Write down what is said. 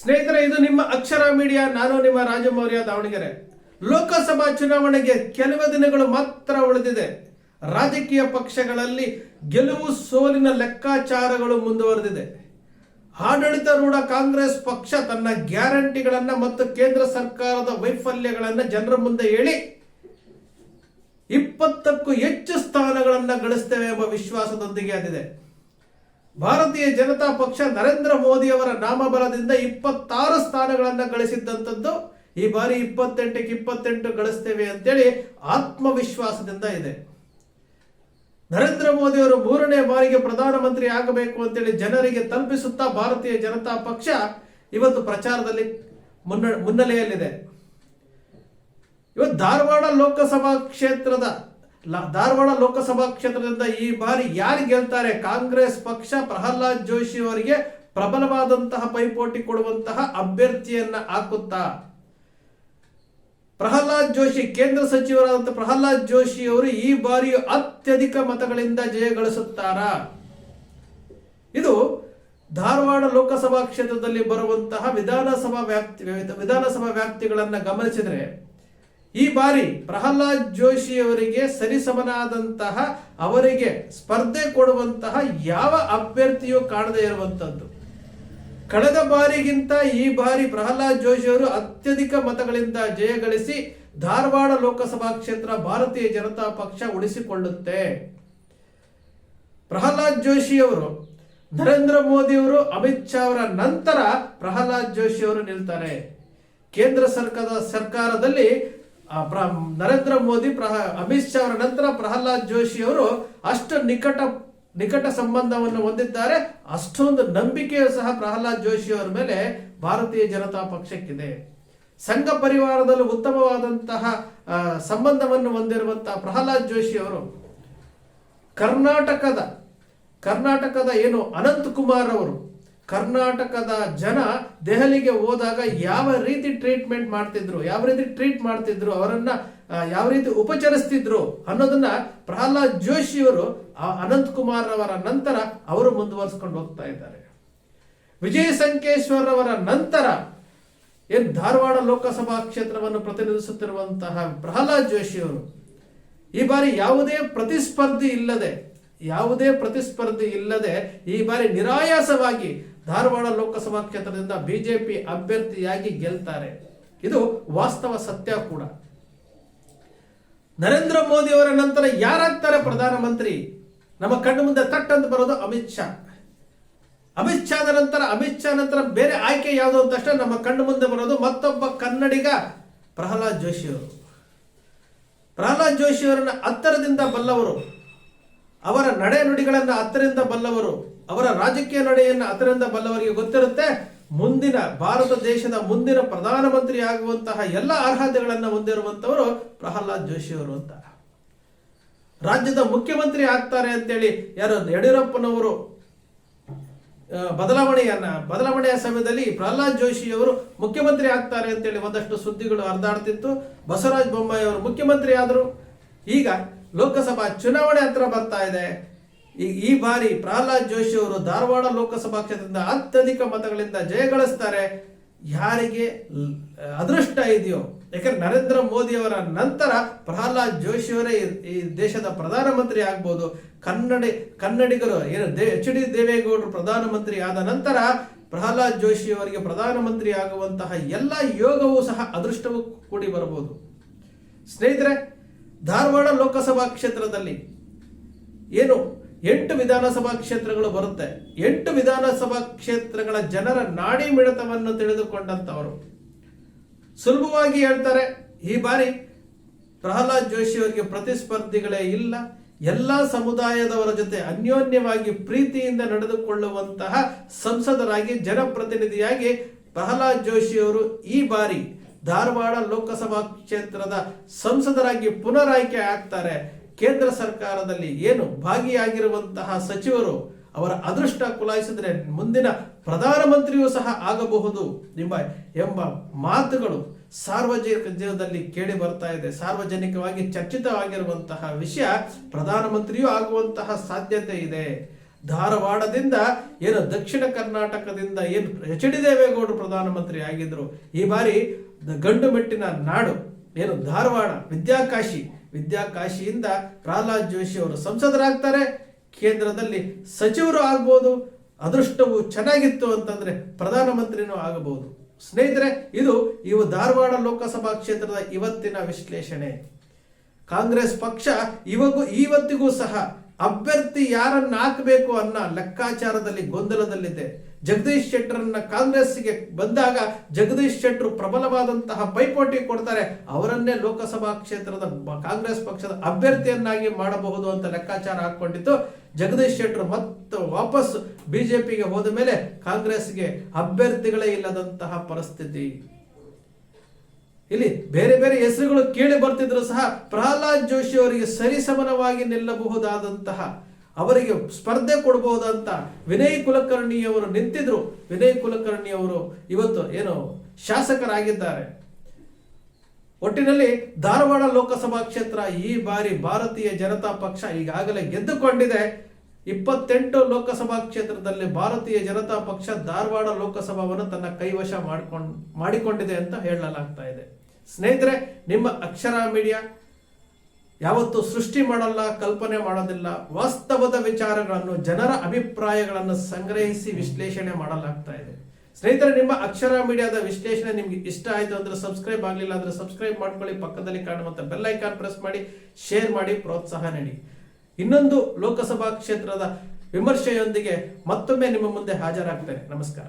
ಸ್ನೇಹಿತರೆ, ಇದು ನಿಮ್ಮ ಅಕ್ಷರ ಮೀಡಿಯಾ, ನಾನು ನಿಮ್ಮ ರಾಜಮೌರ್ಯ ದಾವಣಗೆರೆ. ಲೋಕಸಭಾ ಚುನಾವಣೆಗೆ ಕೆಲವು ದಿನಗಳು ಮಾತ್ರ ಉಳಿದಿದೆ. ರಾಜಕೀಯ ಪಕ್ಷಗಳಲ್ಲಿ ಗೆಲುವು ಸೋಲಿನ ಲೆಕ್ಕಾಚಾರಗಳು ಮುಂದುವರೆದಿದೆ. ಆಡಳಿತಾರೂಢ ಕಾಂಗ್ರೆಸ್ ಪಕ್ಷ ತನ್ನ ಗ್ಯಾರಂಟಿಗಳನ್ನ ಮತ್ತು ಕೇಂದ್ರ ಸರ್ಕಾರದ ವೈಫಲ್ಯಗಳನ್ನ ಜನರ ಮುಂದೆ ಹೇಳಿ, ಇಪ್ಪತ್ತಕ್ಕೂ ಹೆಚ್ಚು ಸ್ಥಾನಗಳನ್ನ ಗಳಿಸ್ತೇವೆ ಎಂಬ ವಿಶ್ವಾಸದೊಂದಿಗೆ ಅದಿದೆ. ಭಾರತೀಯ ಜನತಾ ಪಕ್ಷ ನರೇಂದ್ರ ಮೋದಿ ಅವರ ನಾಮಬಲದಿಂದ ಇಪ್ಪತ್ತಾರು ಸ್ಥಾನಗಳನ್ನು ಗಳಿಸಿದ್ದಂಥದ್ದು ಈ ಬಾರಿ ಇಪ್ಪತ್ತೆಂಟಕ್ಕೆ ಇಪ್ಪತ್ತೆಂಟು ಗಳಿಸ್ತೇವೆ ಅಂತೇಳಿ ಆತ್ಮವಿಶ್ವಾಸದಿಂದ ಇದೆ. ನರೇಂದ್ರ ಮೋದಿ ಅವರು ಮೂರನೇ ಬಾರಿಗೆ ಪ್ರಧಾನಮಂತ್ರಿ ಆಗಬೇಕು ಅಂತೇಳಿ ಜನರಿಗೆ ತಲುಪಿಸುತ್ತಾ ಭಾರತೀಯ ಜನತಾ ಪಕ್ಷ ಇವತ್ತು ಪ್ರಚಾರದಲ್ಲಿ ಮುನ್ನ ಮುನ್ನೆಲೆಯಲ್ಲಿದೆ. ಇವತ್ತು ಧಾರವಾಡ ಲೋಕಸಭಾ ಕ್ಷೇತ್ರದ ಧಾರವಾಡ ಲೋಕಸಭಾ ಕ್ಷೇತ್ರದಿಂದ ಈ ಬಾರಿ ಯಾರು ಗೆಲ್ತಾರೆ? ಕಾಂಗ್ರೆಸ್ ಪಕ್ಷ, ಪ್ರಹ್ಲಾದ್ ಜೋಶಿ ಅವರಿಗೆ ಪ್ರಬಲವಾದಂತಹ ಪೈಪೋಟಿ ಕೊಡುವಂತಹ ಅಭ್ಯರ್ಥಿಯನ್ನ ಹಾಕುತ್ತಾ? ಪ್ರಹ್ಲಾದ್ ಜೋಶಿ, ಕೇಂದ್ರ ಸಚಿವರಾದಂತಹ ಪ್ರಹ್ಲಾದ್ ಜೋಶಿ ಅವರು ಈ ಬಾರಿ ಅತ್ಯಧಿಕ ಮತಗಳಿಂದ ಜಯಗಳಿಸುತ್ತಾರಾ ಇದು ಧಾರವಾಡ ಲೋಕಸಭಾ ಕ್ಷೇತ್ರದಲ್ಲಿ ಬರುವಂತಹ ವಿಧಾನಸಭಾ ವ್ಯಾಪ್ತಿ ವಿಧಾನಸಭಾ ವ್ಯಾಪ್ತಿಗಳನ್ನ ಗಮನಿಸಿದರೆ ಈ ಬಾರಿ ಪ್ರಹ್ಲಾದ್ ಜೋಶಿಯವರಿಗೆ ಸರಿಸಮನಾದಂತಹ ಅವರಿಗೆ ಸ್ಪರ್ಧೆ ಕೊಡುವಂತಹ ಯಾವ ಅಭ್ಯರ್ಥಿಯೂ ಕಾಣದೇ ಇರುವಂತದ್ದು ಕಳೆದ ಬಾರಿಗಿಂತ ಈ ಬಾರಿ ಪ್ರಹ್ಲಾದ್ ಜೋಶಿಯವರು ಅತ್ಯಧಿಕ ಮತಗಳಿಂದ ಜಯಗಳಿಸಿ ಧಾರವಾಡ ಲೋಕಸಭಾ ಕ್ಷೇತ್ರ ಭಾರತೀಯ ಜನತಾ ಪಕ್ಷ ಉಳಿಸಿಕೊಳ್ಳುತ್ತೆ. ಪ್ರಹ್ಲಾದ್ ಜೋಶಿಯವರು, ನರೇಂದ್ರ ಮೋದಿ ಅವರು ಅಮಿತ್ ಶಾ ಅವರ ನಂತರ ಪ್ರಹ್ಲಾದ್ ಜೋಶಿ ಅವರು ನಿಲ್ತಾರೆ. ಕೇಂದ್ರ ಸರ್ಕಾರದ ಸರ್ಕಾರದಲ್ಲಿ ನರೇಂದ್ರ ಮೋದಿ, ಪ್ರಹ, ಅಮಿತ್ ಶಾ ಅವರ ನಂತರ ಪ್ರಹ್ಲಾದ್ ಜೋಶಿ ಅವರು ಅಷ್ಟು ನಿಕಟ ನಿಕಟ ಸಂಬಂಧವನ್ನು ಹೊಂದಿದ್ದಾರೆ. ಅಷ್ಟೊಂದು ನಂಬಿಕೆಯು ಸಹ ಪ್ರಹ್ಲಾದ್ ಜೋಶಿ ಅವರ ಮೇಲೆ ಭಾರತೀಯ ಜನತಾ ಪಕ್ಷಕ್ಕಿದೆ. ಸಂಘ ಪರಿವಾರದಲ್ಲಿ ಉತ್ತಮವಾದಂತಹ ಸಂಬಂಧವನ್ನು ಹೊಂದಿರುವಂತಹ ಪ್ರಹ್ಲಾದ್ ಜೋಶಿ ಅವರು ಕರ್ನಾಟಕದ ಕರ್ನಾಟಕದ ಏನು ಅನಂತ್ ಕುಮಾರ್ ಅವರು ಕರ್ನಾಟಕದ ಜನ ದೆಹಲಿಗೆ ಹೋದಾಗ ಯಾವ ರೀತಿ ಟ್ರೀಟ್ಮೆಂಟ್ ಮಾಡ್ತಿದ್ರು, ಯಾವ ರೀತಿ ಟ್ರೀಟ್ ಮಾಡ್ತಿದ್ರು, ಅವರನ್ನ ಯಾವ ರೀತಿ ಉಪಚರಿಸ್ತಿದ್ರು ಅನ್ನೋದನ್ನ ಪ್ರಹ್ಲಾದ್ ಜೋಶಿ ಅವರು ಅನಂತ್ ಕುಮಾರ್ ಅವರ ನಂತರ ಅವರು ಮುಂದುವರ್ಸ್ಕೊಂಡು ಹೋಗ್ತಾ ಇದ್ದಾರೆ. ವಿಜಯ ಸಂಕೇಶ್ವರ್ ಅವರ ನಂತರ ಏನ್ ಧಾರವಾಡ ಲೋಕಸಭಾ ಕ್ಷೇತ್ರವನ್ನು ಪ್ರತಿನಿಧಿಸುತ್ತಿರುವಂತಹ ಪ್ರಹ್ಲಾದ್ ಜೋಶಿ ಅವರು ಈ ಬಾರಿ ಯಾವುದೇ ಪ್ರತಿಸ್ಪರ್ಧಿ ಇಲ್ಲದೆ, ಯಾವುದೇ ಪ್ರತಿಸ್ಪರ್ಧಿ ಇಲ್ಲದೆ ಈ ಬಾರಿ ನಿರಾಯಾಸವಾಗಿ ಧಾರವಾಡ ಲೋಕಸಭಾ ಕ್ಷೇತ್ರದಿಂದ ಬಿಜೆಪಿ ಅಭ್ಯರ್ಥಿಯಾಗಿ ಗೆಲ್ತಾರೆ. ಇದು ವಾಸ್ತವ ಸತ್ಯ ಕೂಡ. ನರೇಂದ್ರ ಮೋದಿ ಅವರ ನಂತರ ಯಾರಾಗ್ತಾರೆ ಪ್ರಧಾನಮಂತ್ರಿ? ನಮ್ಮ ಕಣ್ಣು ಮುಂದೆ ತಟ್ ಅಂತ ಬರೋದು ಅಮಿತ್ ಶಾ. ಅಮಿತ್ ಶಾದ ನಂತರ ಅಮಿತ್ ಶಾ ನಂತರ ಬೇರೆ ಆಯ್ಕೆ ಯಾವುದು ಅಂತ ನಮ್ಮ ಕಣ್ಣು ಮುಂದೆ ಬರೋದು ಮತ್ತೊಬ್ಬ ಕನ್ನಡಿಗ ಪ್ರಹ್ಲಾದ್ ಜೋಶಿ ಅವರು. ಪ್ರಹ್ಲಾದ್ ಜೋಶಿ ಅವರನ್ನ ಹತ್ತರದಿಂದ ಬಲ್ಲವರು. ಅವರ ನಡೆ ನುಡಿಗಳನ್ನ ಹತ್ತರಿಂದ ಬಲ್ಲವರು. ಅವರ ರಾಜಕೀಯ ನಡೆಯನ್ನ ಅದರಿಂದ ಬಲ್ಲವರಿಗೆ ಗೊತ್ತಿರುತ್ತೆ. ಮುಂದಿನ ಭಾರತ ದೇಶದ ಮುಂದಿನ ಪ್ರಧಾನಮಂತ್ರಿ ಆಗುವಂತಹ ಎಲ್ಲ ಅರ್ಹತೆಗಳನ್ನು ಹೊಂದಿರುವಂತವರು ಪ್ರಹ್ಲಾದ್ ಜೋಶಿ ಅವರು ಅಂತ. ರಾಜ್ಯದ ಮುಖ್ಯಮಂತ್ರಿ ಆಗ್ತಾರೆ ಅಂತೇಳಿ ಯಾರು ಯಡಿಯೂರಪ್ಪನವರು ಬದಲಾವಣೆಯನ್ನ, ಬದಲಾವಣೆಯ ಸಮಯದಲ್ಲಿ ಪ್ರಹ್ಲಾದ್ ಜೋಶಿ ಅವರು ಮುಖ್ಯಮಂತ್ರಿ ಆಗ್ತಾರೆ ಅಂತೇಳಿ ಒಂದಷ್ಟು ಸುದ್ದಿಗಳು ಹರಿದಾಡ್ತಿತ್ತು. ಬಸವರಾಜ ಬೊಮ್ಮಾಯಿ ಅವರು ಮುಖ್ಯಮಂತ್ರಿ ಆದರು. ಈಗ ಲೋಕಸಭಾ ಚುನಾವಣೆ ಹತ್ರ ಬರ್ತಾ ಇದೆ. ಈ ಈ ಬಾರಿ ಪ್ರಹ್ಲಾದ್ ಜೋಶಿ ಅವರು ಧಾರವಾಡ ಲೋಕಸಭಾ ಕ್ಷೇತ್ರದಿಂದ ಅತ್ಯಧಿಕ ಮತಗಳಿಂದ ಜಯಗಳಿಸ್ತಾರೆ ಯಾರಿಗೆ ಅದೃಷ್ಟ ಇದೆಯೋ, ಯಾಕಂದ್ರೆ ನರೇಂದ್ರ ಮೋದಿ ಅವರ ನಂತರ ಪ್ರಹ್ಲಾದ್ ಜೋಶಿ ಅವರೇ ಈ- ದೇಶದ ಪ್ರಧಾನಮಂತ್ರಿ ಆಗ್ಬೋದು. ಕನ್ನಡ, ಕನ್ನಡಿಗರು, ಏನು ಎಚ್ ಡಿ ದೇವೇಗೌಡರು ಪ್ರಧಾನಮಂತ್ರಿ ಆದ ನಂತರ ಪ್ರಹ್ಲಾದ್ ಜೋಶಿ ಅವರಿಗೆ ಪ್ರಧಾನಮಂತ್ರಿ ಆಗುವಂತಹ ಎಲ್ಲ ಯೋಗವೂ ಸಹ ಅದೃಷ್ಟವೂ ಕೂಡಿ ಬರಬಹುದು. ಸ್ನೇಹಿತರೆ, ಧಾರವಾಡ ಲೋಕಸಭಾ ಕ್ಷೇತ್ರದಲ್ಲಿ ಏನು ಎಂಟು ವಿಧಾನಸಭಾ ಕ್ಷೇತ್ರಗಳು ಬರುತ್ತೆ. ಎಂಟು ವಿಧಾನಸಭಾ ಕ್ಷೇತ್ರಗಳ ಜನರ ನಾಡಿ ಮಿಡಿತವನ್ನು ತಿಳಿದುಕೊಂಡಂತವರು. ಸುಲಭವಾಗಿ ಹೇಳ್ತಾರೆ, ಈ ಬಾರಿ ಪ್ರಹ್ಲಾದ್ ಜೋಶಿ ಅವರಿಗೆ ಪ್ರತಿಸ್ಪರ್ಧಿಗಳೇ ಇಲ್ಲ. ಎಲ್ಲ ಸಮುದಾಯದವರ ಜೊತೆ ಅನ್ಯೋನ್ಯವಾಗಿ ಪ್ರೀತಿಯಿಂದ ನಡೆದುಕೊಳ್ಳುವಂತಹ ಸಂಸದರಾಗಿ, ಜನಪ್ರತಿನಿಧಿಯಾಗಿ ಪ್ರಹ್ಲಾದ್ ಜೋಶಿ ಅವರು ಈ ಬಾರಿ ಧಾರವಾಡ ಲೋಕಸಭಾ ಕ್ಷೇತ್ರದ ಸಂಸದರಾಗಿ ಪುನರಾಯ್ಕೆ ಆಗ್ತಾರೆ. ಕೇಂದ್ರ ಸರ್ಕಾರದಲ್ಲಿ ಏನು ಭಾಗಿಯಾಗಿರುವಂತಹ ಸಚಿವರು ಅವರ ಅದೃಷ್ಟ ಕುಲಾಯಿಸಿದ್ರೆ ಮುಂದಿನ ಪ್ರಧಾನಮಂತ್ರಿಯೂ ಸಹ ಆಗಬಹುದು ನಿಮ್ಮ ಎಂಬ ಮಾತುಗಳು ಸಾರ್ವಜನಿಕ ಜೀವನದಲ್ಲಿ ಕೇಳಿ ಬರ್ತಾ ಇದೆ. ಸಾರ್ವಜನಿಕವಾಗಿ ಚರ್ಚಿತವಾಗಿರುವಂತಹ ವಿಷಯ ಪ್ರಧಾನಮಂತ್ರಿಯೂ ಆಗುವಂತಹ ಸಾಧ್ಯತೆ ಇದೆ. ಧಾರವಾಡದಿಂದ ಏನು ದಕ್ಷಿಣ ಕರ್ನಾಟಕದಿಂದ ಏನು ಎಚ್ ಡಿ ದೇವೇಗೌಡರು ಪ್ರಧಾನಮಂತ್ರಿ ಆಗಿದ್ರು. ಈ ಬಾರಿ ಗಂಡು ಮೆಟ್ಟಿನ ನಾಡು, ಏನು ಧಾರವಾಡ, ವಿದ್ಯಾಕಾಶಿ ವಿದ್ಯಾಕಾಶಿಯಿಂದ ಪ್ರಹ್ಲಾದ್ ಜೋಶಿ ಅವರು ಸಂಸದರಾಗ್ತಾರೆ. ಕೇಂದ್ರದಲ್ಲಿ ಸಚಿವರು ಆಗ್ಬೋದು, ಅದೃಷ್ಟವು ಚೆನ್ನಾಗಿತ್ತು ಅಂತಂದ್ರೆ ಪ್ರಧಾನಮಂತ್ರಿನೂ ಆಗಬಹುದು. ಸ್ನೇಹಿತರೆ, ಇದು ಇವು ಧಾರವಾಡ ಲೋಕಸಭಾ ಕ್ಷೇತ್ರದ ಇವತ್ತಿನ ವಿಶ್ಲೇಷಣೆ. ಕಾಂಗ್ರೆಸ್ ಪಕ್ಷ ಇವಗೂ ಇವತ್ತಿಗೂ ಸಹ ಅಭ್ಯರ್ಥಿ ಯಾರನ್ನ ಹಾಕಬೇಕು ಅನ್ನೋ ಲೆಕ್ಕಾಚಾರದಲ್ಲಿ ಗೊಂದಲದಲ್ಲಿದೆ. ಜಗದೀಶ್ ಶೆಟ್ಟರನ್ನ ಕಾಂಗ್ರೆಸ್ಗೆ ಬಂದಾಗ ಜಗದೀಶ್ ಶೆಟ್ಟರು ಪ್ರಬಲವಾದಂತಹ ಪೈಪೋಟಿ ಕೊಡ್ತಾರೆ. ಅವರನ್ನೇ ಲೋಕಸಭಾ ಕ್ಷೇತ್ರದ ಕಾಂಗ್ರೆಸ್ ಪಕ್ಷದ ಅಭ್ಯರ್ಥಿಯನ್ನಾಗಿ ಮಾಡಬಹುದು ಅಂತ ಲೆಕ್ಕಾಚಾರ ಹಾಕೊಂಡಿತ್ತು ಜಗದೀಶ್ ಶೆಟ್ಟರು ಮತ್ತೆ ವಾಪಸ್ ಬಿಜೆಪಿಗೆ ಹೋದ ಮೇಲೆ ಕಾಂಗ್ರೆಸ್ಗೆ ಅಭ್ಯರ್ಥಿಗಳೇ ಇಲ್ಲದಂತಹ ಪರಿಸ್ಥಿತಿ. ಇಲ್ಲಿ ಬೇರೆ ಬೇರೆ ಹೆಸರುಗಳು ಕೇಳಿ ಬರ್ತಿದ್ರು ಸಹ ಪ್ರಹ್ಲಾದ್ ಜೋಶಿ ಅವರಿಗೆ ಸರಿಸಮನವಾಗಿ ನಿಲ್ಲಬಹುದಾದಂತಹ, ಅವರಿಗೆ ಸ್ಪರ್ಧೆ ಕೊಡಬಹುದಂತ ವಿನಯ್ ಕುಲಕರ್ಣಿ ಅವರು ನಿಂತಿದ್ರು. ವಿನಯ್ ಕುಲಕರ್ಣಿ ಅವರು ಇವತ್ತು ಏನು ಶಾಸಕರಾಗಿದ್ದಾರೆ. ಒಟ್ಟಿನಲ್ಲಿ ಧಾರವಾಡ ಲೋಕಸಭಾ ಕ್ಷೇತ್ರ ಈ ಬಾರಿ ಭಾರತೀಯ ಜನತಾ ಪಕ್ಷ ಈಗಾಗಲೇ ಗೆದ್ದುಕೊಂಡಿದೆ. ಇಪ್ಪತ್ತೆಂಟು ಲೋಕಸಭಾ ಕ್ಷೇತ್ರದಲ್ಲಿ ಭಾರತೀಯ ಜನತಾ ಪಕ್ಷ ಧಾರವಾಡ ಲೋಕಸಭಾವನ್ನು ತನ್ನ ಕೈವಶ ಮಾಡಿಕೊಂಡ್ ಮಾಡಿಕೊಂಡಿದೆ ಅಂತ ಹೇಳಲಾಗ್ತಾ ಇದೆ. ಸ್ನೇಹಿತರೆ, ನಿಮ್ಮ ಅಕ್ಷರ ಮೀಡಿಯಾ ಯಾವತ್ತೂ ಸೃಷ್ಟಿ ಮಾಡಲ್ಲ, ಕಲ್ಪನೆ ಮಾಡೋದಿಲ್ಲ. ವಾಸ್ತವದ ವಿಚಾರಗಳನ್ನು, ಜನರ ಅಭಿಪ್ರಾಯಗಳನ್ನು ಸಂಗ್ರಹಿಸಿ ವಿಶ್ಲೇಷಣೆ ಮಾಡಲಾಗ್ತಾ ಇದೆ. ಸ್ನೇಹಿತರೆ, ನಿಮ್ಮ ಅಕ್ಷರ ಮೀಡಿಯಾದ ವಿಶ್ಲೇಷಣೆ ನಿಮ್ಗೆ ಇಷ್ಟ ಆಯ್ತು ಅಂದ್ರೆ ಸಬ್ಸ್ಕ್ರೈಬ್ ಆಗಲಿಲ್ಲ ಅಂದ್ರೆ ಸಬ್ಸ್ಕ್ರೈಬ್ ಮಾಡ್ಕೊಳ್ಳಿ. ಪಕ್ಕದಲ್ಲಿ ಕಾಣುವಂಥ ಬೆಲ್ ಐಕಾನ್ ಪ್ರೆಸ್ ಮಾಡಿ ಶೇರ್ ಮಾಡಿ, ಪ್ರೋತ್ಸಾಹ ನೀಡಿ. ಇನ್ನೊಂದು ಲೋಕಸಭಾ ಕ್ಷೇತ್ರದ ವಿಮರ್ಶೆಯೊಂದಿಗೆ ಮತ್ತೊಮ್ಮೆ ನಿಮ್ಮ ಮುಂದೆ ಹಾಜರಾಗ್ತೇನೆ. ನಮಸ್ಕಾರ.